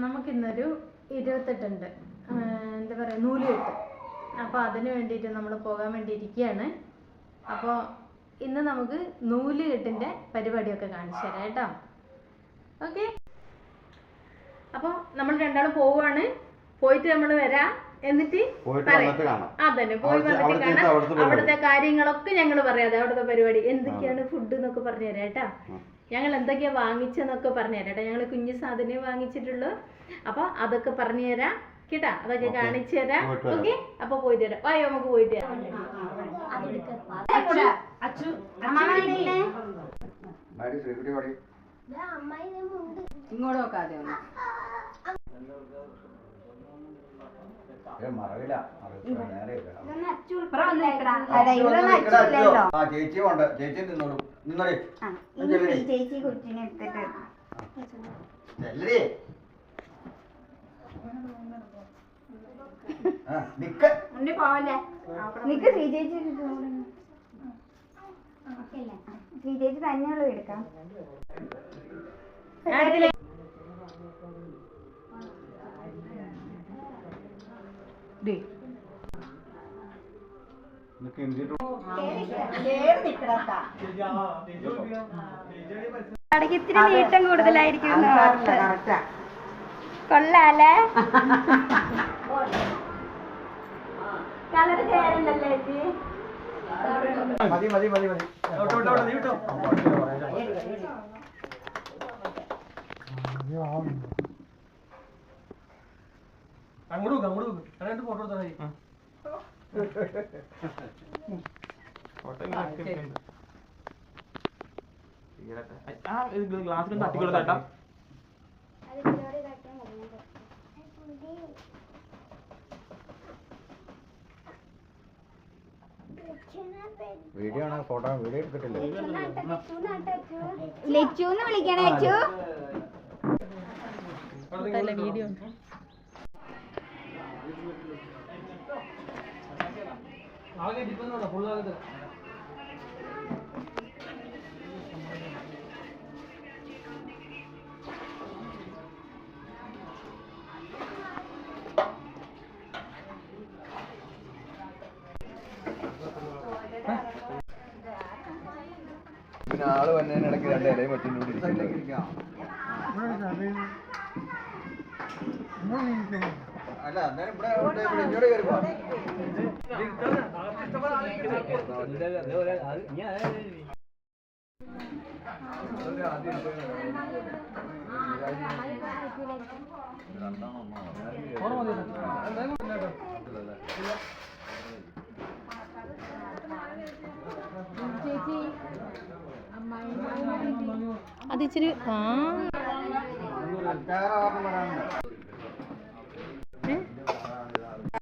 നമുക്കിന്നൊരു ഇരുപത്തെട്ടുണ്ട്. എന്താ പറയുക നൂലുകെട്ട് അപ്പോൾ അതിന് വേണ്ടിയിട്ട് നമ്മൾ പോകാൻ വേണ്ടി ഇരിക്കുകയാണ് അപ്പോൾ ഇന്ന് നമുക്ക് നൂലുകെട്ടിന്റെ പരിപാടിയൊക്കെ കാണിച്ചു തരാം കേട്ടോ. ഓക്കെ? അപ്പോൾ നമ്മൾ രണ്ടാളും പോവുകയാണ് പോയിട്ട് നമ്മൾ വരാം. എന്നിട്ട്. അതന്നെ പോയി വന്നിട്ട് കാണാം. അവിടുത്തെ അവിടുത്തെ കാര്യങ്ങളൊക്കെ ഞങ്ങൾ പറയാതെ അവിടുത്തെ പരിപാടി. എന്തൊക്കെയാണ് ഫുഡ് എന്നൊക്കെ പറഞ്ഞു തരാം കേട്ടോ. ഞങ്ങൾ എന്തൊക്കെയാ വാങ്ങിച്ചെന്നൊക്കെ പറഞ്ഞു തരാം കേട്ടോ. ഞങ്ങൾ കുഞ്ഞു സാധനമേ വാങ്ങിച്ചിട്ടുള്ളൂ. അപ്പൊ അതൊക്കെ പറഞ്ഞു തരാം കേട്ടാ. അതൊക്കെ. കാണിച്ചു തരാം. ഓക്കെ? അപ്പൊ പോയിട്ട് തരാം വായോ നമുക്ക് പോയിട്ട് തരാം പാടി ഇങ്ങോട്ട് നോക്കാതെ ചേച്ചി ഉണ്ട് ചേച്ചി നിന്നോളൂ. നിന്നോളി. ചേച്ചി കുറ്റിനെ എടുത്തിട്ട്. നിക്ക്. ഉണ്ണി പോവല്ലേ? നിക്ക് ശ്രീ ചേച്ചി ശ്രീ ചേച്ചി തന്നെയുള്ളൂ എടുക്കാം. ദേ, കടയ്ക്ക് ഇത്തിരി നീട്ടം കൂടുതലായിരിക്കും കൊള്ളാലേ. കളറ് ചേരണ്ടല്ലേ ചേച്ചി. മതി മതി മതി മതി. അങ്ങോട്ട് നോക്ക് അങ്ങോട്ട് നോക്ക്. രണ്ട് ഫോട്ടോ എടുത്താൽ മതി ഗ്ലാസ്സിലും തട്ടിക്കൊടുത്താട്ടാ വീഡിയോ ആണ്? ഫോട്ടോ? വീഡിയോ എടുത്തിട്ടില്ലേ? ലച്ചു എന്ന് വിളിക്കണേ ലച്ചു. വീഡിയോ ആകെ ഡിപ്പെന്ന് ഫുള്ളാകത്ത് പിന്നെ ആൾ വന്നതിനിടയ്ക്ക് രണ്ട് ഇലയും വെച്ചിട്ടുണ്ട് അല്ല അന്നേരം ഇവിടെ ഉണ്ട്, ഇവിടെ ഇങ്ങോട്ട് കയറി പോ. അത് ഇച്ചിരി ആ.